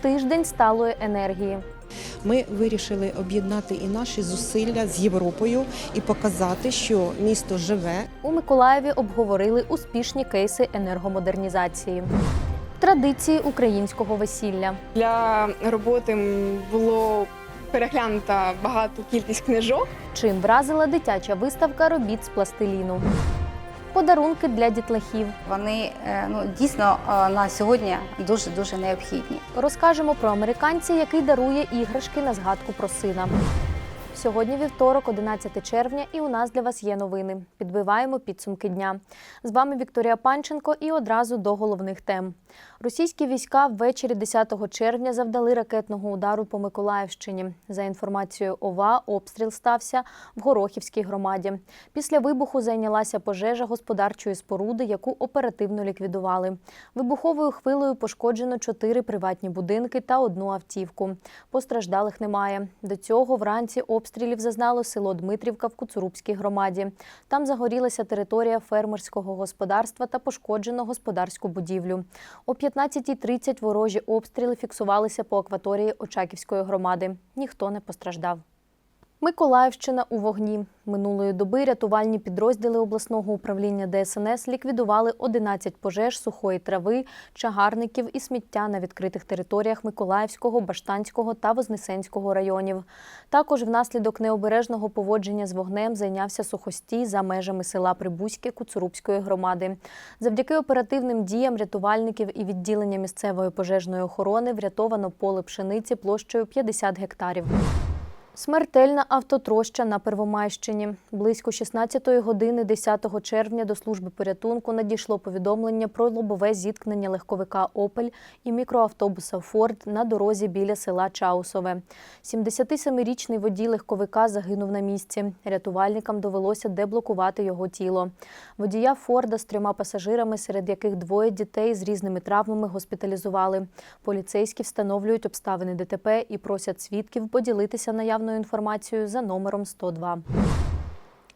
тиждень сталої енергії. Ми вирішили об'єднати і наші зусилля з Європою і показати, що місто живе, У Миколаєві обговорили успішні кейси енергомодернізації. Традиції українського весілля. Для роботи було переглянута багато кількість книжок. Чим вразила дитяча виставка робіт з пластиліну. Подарунки для дітлахів. Вони е, ну дійсно е, на сьогодні дуже дуже необхідні. Розкажемо про американця, який дарує іграшки на згадку про сина. Сьогодні вівторок, 11 червня, і у нас для вас є новини. Підбиваємо підсумки дня. З вами Вікторія Панченко і одразу до головних тем. Російські війська ввечері 10 червня завдали ракетного удару по Миколаївщині. За інформацією ОВА, обстріл стався в Горохівській громаді. Після вибуху зайнялася пожежа господарчої споруди, яку оперативно ліквідували. Вибуховою хвилею пошкоджено чотири приватні будинки та одну автівку. Постраждалих немає. До цього вранці обстрілів зазнало село Дмитрівка в Куцурубській громаді. Там загорілася територія фермерського господарства та пошкоджено господарську будівлю. О 15.30 ворожі обстріли фіксувалися по акваторії Очаківської громади. Ніхто не постраждав. Миколаївщина у вогні. Минулої доби рятувальні підрозділи обласного управління ДСНС ліквідували 11 пожеж сухої трави, чагарників і сміття на відкритих територіях Миколаївського, Баштанського та Вознесенського районів. Також внаслідок необережного поводження з вогнем зайнявся сухостій за межами села Прибузьке Куцурубської громади. Завдяки оперативним діям рятувальників і відділення місцевої пожежної охорони врятовано поле пшениці площею 50 гектарів. Смертельна автотроща на Первомайщині. Близько 16-ї години 10 червня до служби порятунку надійшло повідомлення про лобове зіткнення легковика «Опель» і мікроавтобуса «Форд» на дорозі біля села Чаусове. 77-річний водій легковика загинув на місці. Рятувальникам довелося деблокувати його тіло. Водія «Форда» з трьома пасажирами, серед яких двоє дітей з різними травмами госпіталізували. Поліцейські встановлюють обставини ДТП і просять свідків поділитися наявною інформацією за номером 102.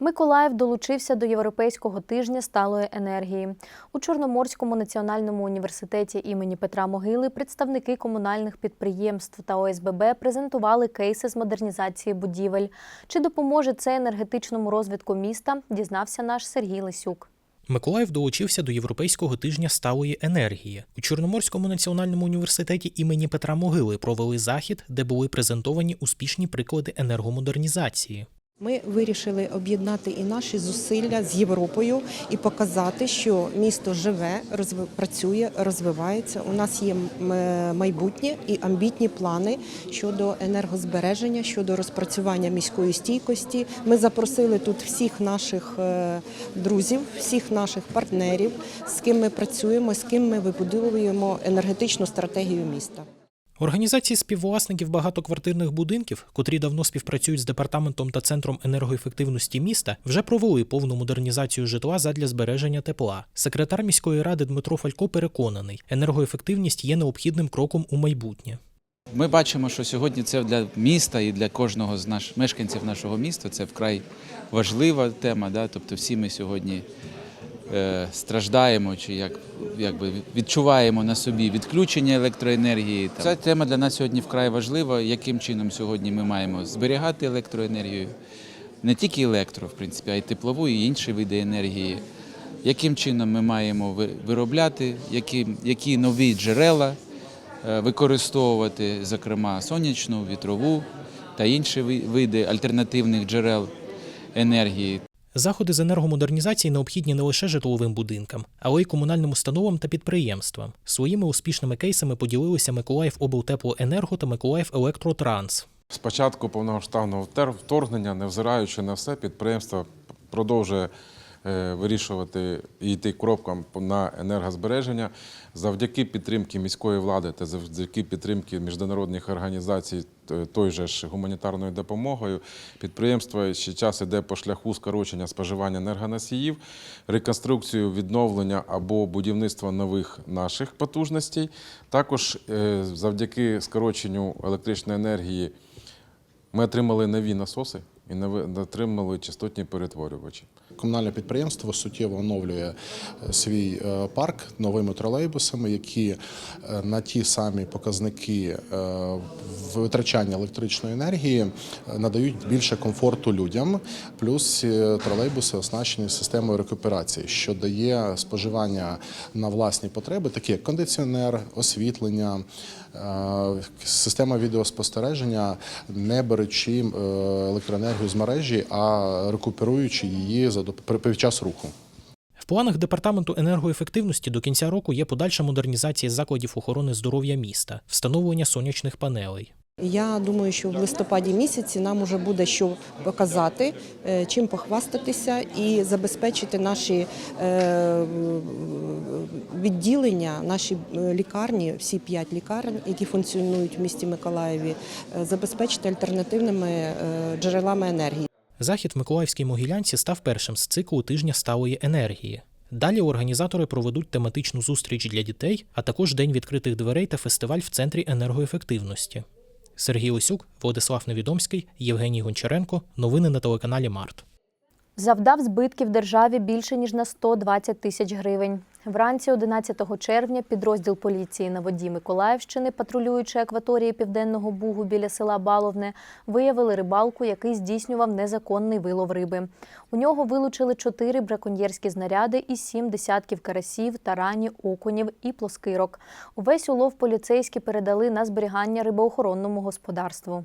Миколаїв долучився до Європейського тижня сталої енергії. У Чорноморському національному університеті імені Петра Могили представники комунальних підприємств та ОСББ презентували кейси з модернізації будівель. Чи допоможе це енергетичному розвитку міста, дізнався наш Сергій Лисюк. Миколаїв долучився до Європейського тижня сталої енергії. У Чорноморському національному університеті імені Петра Могили провели захід, де були презентовані успішні приклади енергомодернізації. Ми вирішили об'єднати і наші зусилля з Європою і показати, що місто живе, розви- працює, розвивається. У нас є е, майбутнє і амбітні плани щодо енергозбереження, щодо розпрацювання міської стійкості. Ми запросили тут всіх наших е, друзів, всіх наших партнерів, з ким ми працюємо, з ким ми вибудовуємо енергетичну стратегію міста. Організації співвласників багатоквартирних будинків, котрі давно співпрацюють з департаментом та центром енергоефективності міста, вже провели повну модернізацію житла задля збереження тепла. Секретар міської ради Дмитро Фалько переконаний, енергоефективність є необхідним кроком у майбутнє. Ми бачимо, що сьогодні це для міста і для кожного з наш, мешканців нашого міста це вкрай важлива тема. Да? Тобто всі ми сьогодні страждаємо чи як, якби відчуваємо на собі відключення електроенергії. Ця тема для нас сьогодні вкрай важлива, яким чином сьогодні ми маємо зберігати електроенергію, не тільки електро, в принципі, а й теплову і інші види енергії. Яким чином ми маємо виробляти, які, які нові джерела е, використовувати, зокрема сонячну, вітрову та інші ви- види альтернативних джерел енергії. Заходи з енергомодернізації необхідні не лише житловим будинкам, але й комунальним установам та підприємствам. Своїми успішними кейсами поділилися Миколаїв облтеплоенерго та Миколаїв Електротранс. З початку повномасштабного вторгнення, невзираючи на все, підприємство продовжує вирішувати і йти кропком на енергозбереження. Завдяки підтримки міської влади та завдяки підтримки міжнародних організацій, той же ж гуманітарною допомогою, підприємство ще час іде по шляху скорочення споживання енергоносіїв, реконструкцію, відновлення або будівництва нових наших потужностей. Також е, завдяки скороченню електричної енергії ми отримали нові насоси і отримали частотні перетворювачі. Комунальне підприємство суттєво оновлює е, свій е, парк новими тролейбусами, які е, на ті самі показники витрачання електричної енергії надають більше комфорту людям. Плюс тролейбуси оснащені системою рекуперації, що дає споживання на власні потреби, такі як кондиціонер, освітлення, система відеоспостереження, не беручи е, електроенергію з мережі, а рекуперуючи її за під час руху. В планах департаменту енергоефективності до кінця року є подальша модернізація закладів охорони здоров'я міста, встановлення сонячних панелей. Я думаю, що в листопаді місяці нам уже буде що показати, е, чим похвастатися і забезпечити наші е, відділення, наші е, лікарні, всі п'ять лікарень, які функціонують в місті Миколаєві, забезпечити альтернативними джерелами енергії. Захід в Миколаївській Могилянці став першим з циклу тижня сталої енергії. Далі організатори проведуть тематичну зустріч для дітей, а також день відкритих дверей та фестиваль в центрі енергоефективності. Сергій Осюк, Владислав Невідомський, Євгеній Гончаренко. Новини на телеканалі Март. Завдав збитків державі більше ніж на 120 тисяч гривень. Вранці 11 червня підрозділ поліції на воді Миколаївщини, патрулюючи акваторії Південного Бугу біля села Баловне, виявили рибалку, який здійснював незаконний вилов риби. У нього вилучили чотири браконьєрські знаряди і сім десятків карасів, тарані, окунів і плоскирок. Увесь улов поліцейські передали на зберігання рибоохоронному господарству.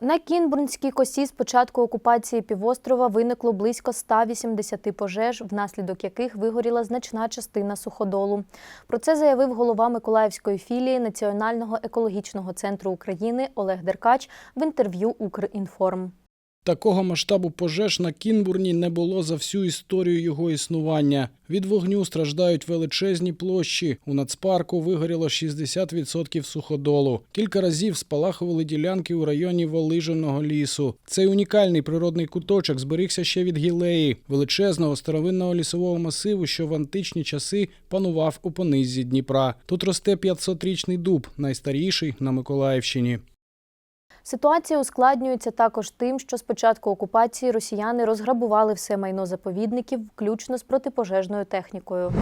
На Кінбурнській косі з початку окупації півострова виникло близько 180 пожеж, внаслідок яких вигоріла значна частина суходолу. Про це заявив голова Миколаївської філії Національного екологічного центру України Олег Деркач в інтерв'ю Укрінформ. Такого масштабу пожеж на Кінбурні не було за всю історію його існування. Від вогню страждають величезні площі. У нацпарку вигоріло 60% суходолу. Кілька разів спалахували ділянки у районі Волиженого лісу. Цей унікальний природний куточок зберігся ще від гілеї, величезного старовинного лісового масиву, що в античні часи панував у понизі Дніпра. Тут росте 500-річний дуб, найстаріший на Миколаївщині. Ситуація ускладнюється також тим, що з початку окупації росіяни розграбували все майно заповідників, включно з протипожежною технікою.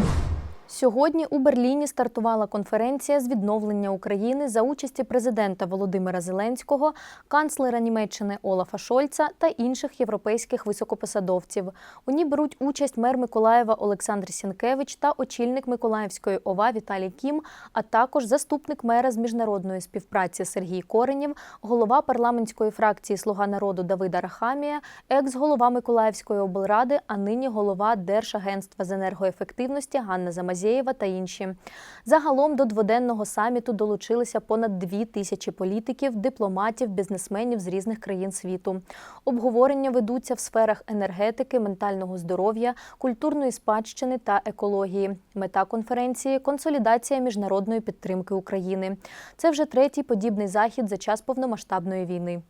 Сьогодні у Берліні стартувала конференція з відновлення України за участі президента Володимира Зеленського, канцлера Німеччини Олафа Шольца та інших європейських високопосадовців. У ній беруть участь мер Миколаєва Олександр Сінкевич та очільник Миколаївської ОВА Віталій Кім, а також заступник мера з міжнародної співпраці Сергій Коренєв, голова парламентської фракції Слуга народу Давида Рахамія, екс-голова Миколаївської облради, а нині голова Держагентства з енергоефективності Ганна Замазєєва та інші. Загалом до дводенного саміту долучилися понад дві тисячі політиків, дипломатів, бізнесменів з різних країн світу. Обговорення ведуться в сферах енергетики, ментального здоров'я, культурної спадщини та екології. Мета конференції консолідація міжнародної підтримки України. Це вже третій подібний захід за час повномасштабної війни.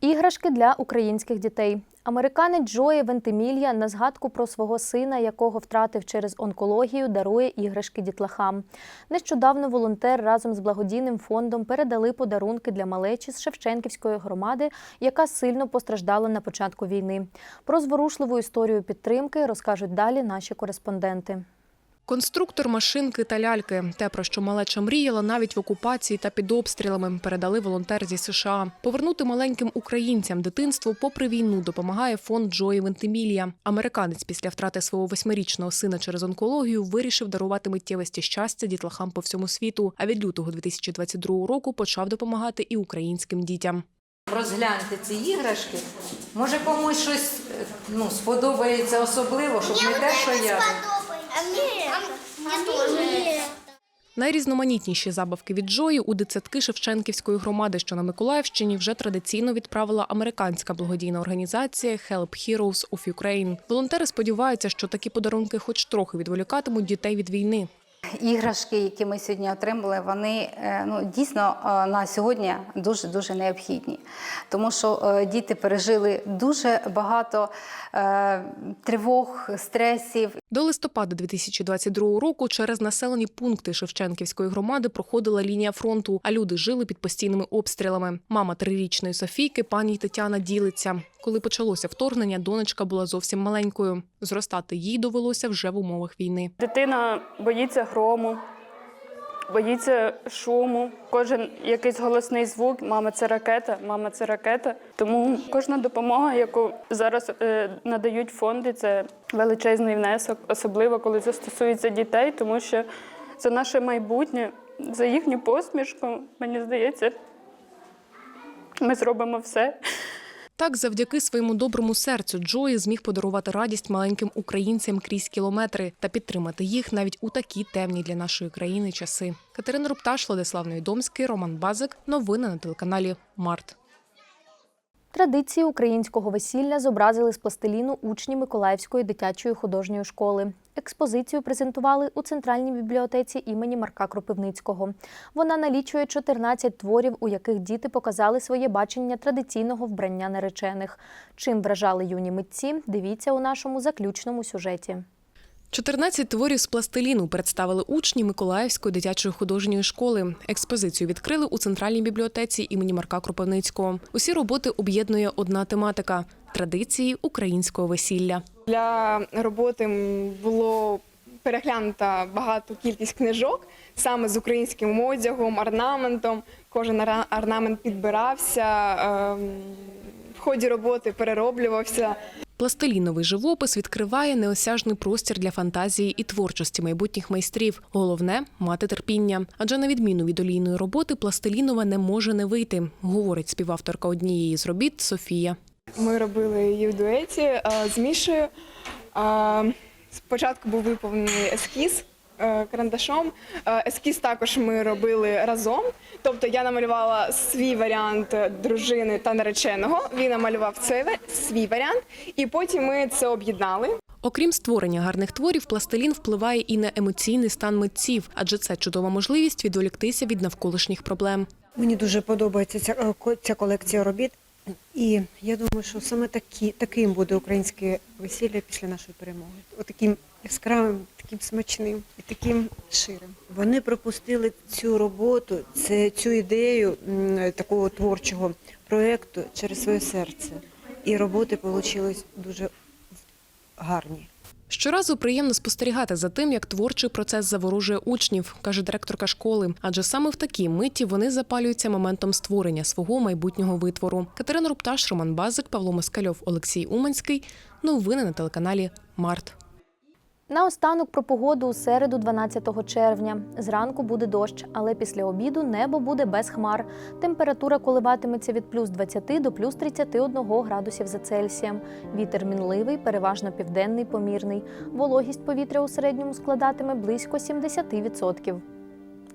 Іграшки для українських дітей. Американець Джої Вентимілья на згадку про свого сина, якого втратив через онкологію, дарує іграшки дітлахам. Нещодавно волонтер разом з благодійним фондом передали подарунки для малечі з Шевченківської громади, яка сильно постраждала на початку війни. Про зворушливу історію підтримки розкажуть далі наші кореспонденти. Конструктор, машинки та ляльки – те, про що малеча мріяла навіть в окупації та під обстрілами, передали волонтер зі США. Повернути маленьким українцям дитинство попри війну допомагає фонд Джої Вентимілія. Американець після втрати свого восьмирічного сина через онкологію вирішив дарувати миттєвості щастя дітлахам по всьому світу. А від лютого 2022 року почав допомагати і українським дітям. Розгляньте ці іграшки. Може комусь щось е, ну, сподобається особливо, щоб не те, що я. Найрізноманітніші забавки від Джої у дитсадки Шевченківської громади, що на Миколаївщині, вже традиційно відправила американська благодійна організація Help Heroes of Ukraine. Волонтери сподіваються, що такі подарунки хоч трохи відволікатимуть дітей від війни. Іграшки, які ми сьогодні отримали, вони е, ну, дійсно е, на сьогодні дуже дуже необхідні, тому що е, діти пережили дуже багато тривог, стресів. До листопада 2022 року через населені пункти Шевченківської громади проходила лінія фронту, а люди жили під постійними обстрілами. Мама трирічної Софійки, пані Тетяна, ділиться. Коли почалося вторгнення, донечка була зовсім маленькою. Зростати їй довелося вже в умовах війни. Дитина боїться грому, боїться шуму. Кожен якийсь голосний звук. Мама, це ракета, мама, це ракета. Тому кожна допомога, яку зараз е, надають фонди, це величезний внесок, особливо коли це стосується дітей, тому що це наше майбутнє, за їхню посмішку, мені здається, ми зробимо все. Так, завдяки своєму доброму серцю Джої зміг подарувати радість маленьким українцям крізь кілометри та підтримати їх навіть у такі темні для нашої країни часи. Катерина Рупташ, Владислав Невідомський, Роман Базик. Новини на телеканалі Март. Традиції українського весілля зобразили з пластиліну учні Миколаївської дитячої художньої школи. Експозицію презентували у центральній бібліотеці імені Марка Кропивницького. Вона налічує 14 творів, у яких діти показали своє бачення традиційного вбрання наречених. Чим вражали юні митці, дивіться у нашому заключному сюжеті. 14 творів з пластиліну представили учні Миколаївської дитячої художньої школи. Експозицію відкрили у центральній бібліотеці імені Марка Кропивницького. Усі роботи об'єднує одна тематика традиції українського весілля. Для роботи було переглянута багато кількість книжок саме з українським одягом, орнаментом. Кожен орнамент підбирався, ем, в ході роботи перероблювався. Пластиліновий живопис відкриває неосяжний простір для фантазії і творчості майбутніх майстрів. Головне мати терпіння. Адже на відміну від олійної роботи, пластилінова не може не вийти, говорить співавторка однієї з робіт Софія. Ми робили її в дуеті з Мішею. Е, Спочатку був виповнений ескіз карандашом. Е, Ескіз також ми робили разом. Тобто я намалювала свій варіант е, дружини та нареченого. Він намалював цей свій варіант, і потім ми це об'єднали. Окрім створення гарних творів, пластилін впливає і на емоційний стан митців, адже це чудова можливість відволіктися від навколишніх проблем. Мені дуже подобається ця, е, ця колекція робіт. І я думаю, що саме такі, таким буде українське весілля після нашої перемоги. Отаким яскравим, таким смачним і таким ширим. Вони пропустили цю роботу, це, цю ідею такого творчого проєкту через своє серце. І роботи вийшли дуже гарні. Щоразу приємно спостерігати за тим, як творчий процес заворожує учнів, каже директорка школи. Адже саме в такій миті вони запалюються моментом створення свого майбутнього витвору. Катерина Рупташ, Роман Базик, Павло Москальов, Олексій Уманський. Новини на телеканалі Март. Наостанок про погоду у середу, 12 червня. Зранку буде дощ, але після обіду небо буде без хмар. Температура коливатиметься від плюс 20 до плюс 31 градусів за Цельсієм. Вітер мінливий, переважно південний, помірний. Вологість повітря у середньому складатиме близько 70%.